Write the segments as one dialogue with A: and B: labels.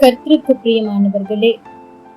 A: கர்த்தருக்கு பிரியமானவர்களே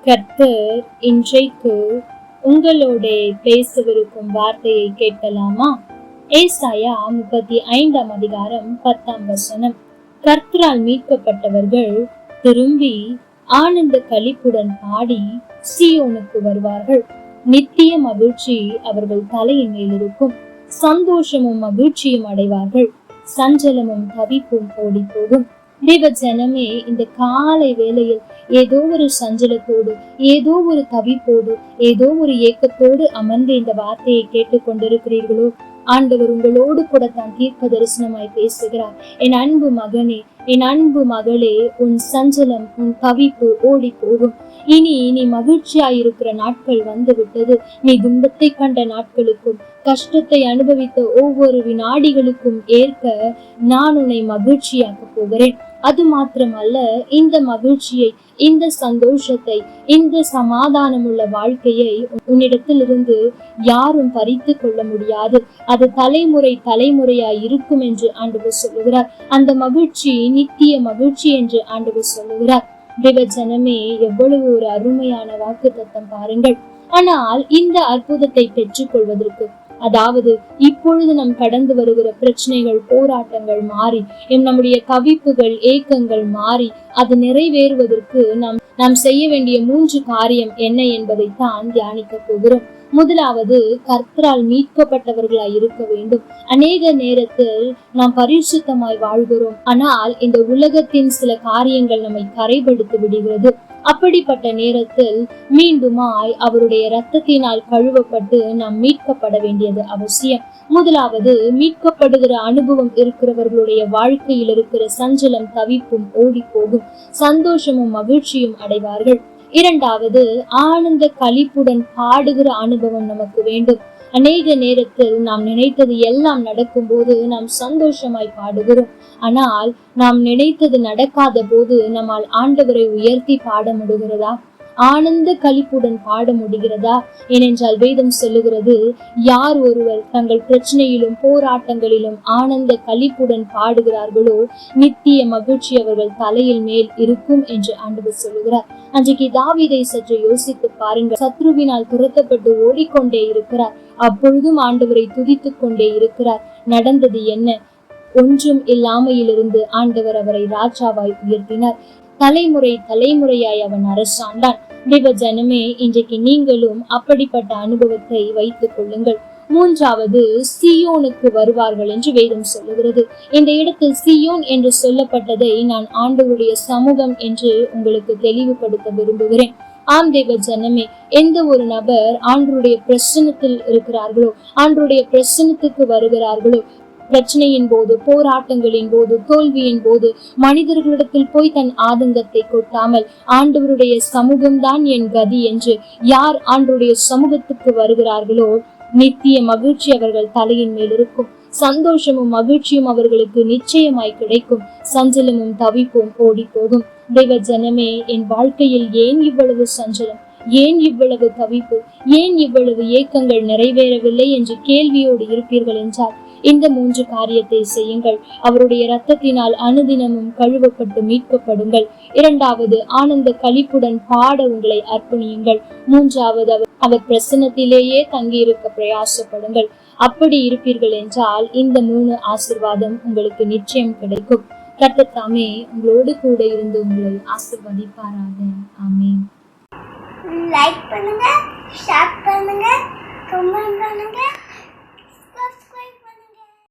A: கர்த்தர் இன்றைக்கு உங்களோட பேசவிருக்கும் வார்த்தையை கேட்கலாமா? ஏசாயா முப்பத்தி ஐந்தாம் அதிகாரம் பத்தாம் வசனம். கர்த்தரால் மீட்கப்பட்டவர்கள் திரும்பி ஆனந்த களிப்புடன் பாடி சியோனுக்கு வருவார்கள். நித்திய மகிழ்ச்சி அவர்கள் தலையின் மேல் இருக்கும். சந்தோஷமும் மகிழ்ச்சியும் அடைவார்கள். சஞ்சலமும் தவிப்பும் ஓடி போகும் தேவ ஜனமே இந்த காலை வேளையில் ஏதோ ஒரு சஞ்சலத்தோடு ஏதோ ஒரு தவிப்போடு ஏதோ ஒரு ஏக்கத்தோடு அமர்ந்து இந்த வார்த்தையை கேட்டுக்கொண்டிருக்கிறீர்களோ ஆண்டவர் உங்களோடு கூட தான் தீர்க்க தரிசனமாய் பேசுகிறார். என் அன்பு மகனே என் அன்பு மகளே உன் சஞ்சலம் உன் தவிப்பு ஓடி போகும் இனி நீ மகிழ்ச்சியாயிருக்கிற நாட்கள் வந்துவிட்டது. நீ துன்பத்தை கண்ட நாட்களுக்கும் கஷ்டத்தை அனுபவித்த ஒவ்வொரு வினாடிகளுக்கும் ஏற்க நான் உன்னை மகிழ்ச்சியாக்க போகிறேன். அது மாத்திரமல்ல இந்த மகிழ்ச்சியை இந்த சந்தோஷத்தை இந்த சமாதானமுள்ள வாழ்க்கையை உன்னிடத்திலிருந்து யாரும் பறித்து கொள்ள முடியாது. அது தலைமுறை தலைமுறையாய் இருக்கும் என்று ஆண்டவர் சொல்லுகிறார். அந்த மகிழ்ச்சி நித்திய மகிழ்ச்சி என்று ஆண்டவர் சொல்லுகிறார். தேவஜனமே எவ்வளவு ஒரு அருமையான வாக்கு தத்தம் பாருங்கள். ஆனால் இந்த அற்புதத்தை பெற்றுக்கொள்வதற்கு அதாவது இப்பொழுது நம் கடந்து வருகிற பிரச்சனைகள் போராட்டங்கள் மாறி எம் நம்முடைய கவிப்புகள் ஏக்கங்கள் மாறி அது நிறைவேறுவதற்கு நாம் நாம் செய்ய வேண்டிய மூன்று காரியம் என்ன என்பதைத்தான் தியானிக்க போகிறோம். முதலாவது கர்த்தரால் மீட்கப்பட்டவர்களாய் இருக்க வேண்டும். அநேக நேரத்தில் நாம் பரிசுத்தமாய் வாழ்கிறோம். ஆனால் இந்த உலகத்தின் சில காரியங்கள் நம்மை கரைபடுத்தி விடுகிறது. அப்படிப்பட்ட நேரத்தில் மீண்டுமாய் அவருடைய இரத்தத்தினால் கழுவப்பட்டு நாம் மீட்கப்பட வேண்டியது அவசியம். முதலாவது மீட்கப்படுகிற அனுபவம் இருக்கிறவர்களுடைய வாழ்க்கையில் இருக்கிற சஞ்சலம் தவிப்பும் ஓடி போகும் சந்தோஷமும் மகிழ்ச்சியும் அடைவார்கள். இரண்டாவது ஆனந்த கழிப்புடன் பாடுகிற அனுபவம் நமக்கு வேண்டும். அநேக நேரத்தில் நாம் நினைத்தது எல்லாம் நடக்கும்போது நாம் சந்தோஷமாய் பாடுகிறோம். ஆனால் நாம் நினைத்தது நடக்காத போது நம்மால் ஆண்டவரை உயர்த்தி பாட முடிகிறதா? ஆனந்த கழிப்புடன் பாட முடிகிறதா? ஏனென்றால் வேதம் சொல்லுகிறது யார் ஒருவர் தங்கள் பிரச்சனையிலும் போராட்டங்களிலும் ஆனந்த கழிப்புடன் பாடுகிறார்களோ நித்திய மகிழ்ச்சி அவர்கள் தலையில் மேல் இருக்கும் என்று ஆண்டவர் சொல்லுகிறார். அன்றைக்கு தாவிதை சற்று யோசித்து பாருங்கள். சத்ருவினால் துரத்தப்பட்டு ஓடிக்கொண்டே இருக்கிறார். அப்பொழுதும் ஆண்டவரை துதித்துக் கொண்டே இருக்கிறார். நடந்தது என்ன? ஒன்றும் இல்லாமையிலிருந்து ஆண்டவர் அவரை ராஜாவாய் உயர்த்தினார். தலைமுறை தலைமுறையாய் அவன் அரசாண்டான். தேவ ஜனமே இன்றைக்கு நீங்களும் அப்படிப்பட்ட அனுபவத்தை வைத்துக் கொள்ளுங்கள். மூன்றாவது சியோனுக்கு வருவார்கள் என்று வேதம் சொல்லுகிறது. இந்த இடத்தில் சியோன் என்று சொல்லப்பட்டதை நான் ஆண்டவருடைய சமூகம் என்று உங்களுக்கு தெளிவுபடுத்த விரும்புகிறேன். ஆம் தேவ ஜனமே எந்த ஒரு நபர் ஆண்டருடைய பிரசனத்தில் இருக்கிறார்களோ ஆண்டருடைய பிரசனத்துக்கு வருகிறார்களோ பிரச்சனையின் போது போராட்டங்களின் போது தோல்வியின் போது மனிதர்களிடத்தில் போய் தன் ஆதங்கத்தை கொட்டாமல் ஆண்டவருடைய சமூகம்தான் என் கதி என்று யார் ஆண்டருடைய சமூகத்துக்கு வருகிறார்களோ நித்திய மகிழ்ச்சி அவர்கள் தலையின் மேல் இருக்கும். சந்தோஷமும் மகிழ்ச்சியும் அவர்களுக்கு நிச்சயமாய் கிடைக்கும். சஞ்சலமும் தவிப்பும் ஓடி போகும் தெய்வ ஜனமே என் வாழ்க்கையில் ஏன் இவ்வளவு சஞ்சலம்? ஏன் இவ்வளவு தவிப்பு? ஏன் இவ்வளவு ஏக்கங்கள் நிறைவேறவில்லை என்று கேள்வியோடு இருப்பீர்கள் என்றால் இந்த மூன்று காரியத்தை செய்யுங்கள். அவருடைய இரத்தத்தினால் அனுதினமும் கழுவப்பட்டு மீட்கப்படுங்கள். இரண்டாவது ஆனந்த கழிப்புடன் பாட உங்களை அர்ப்பணியுங்கள். மூன்றாவது அவர் அவர் பிரசனத்திலேயே தங்கியிருக்க பிரயாசப்படுங்கள். அப்படி இருப்பீர்கள் என்றால் இந்த மூணு ஆசிர்வாதம் உங்களுக்கு நிச்சயம் கிடைக்கும். கர்த்தத்தாமே உங்களோடு கூட இருந்து உங்களை ஆசிர்வதிப்பாராக.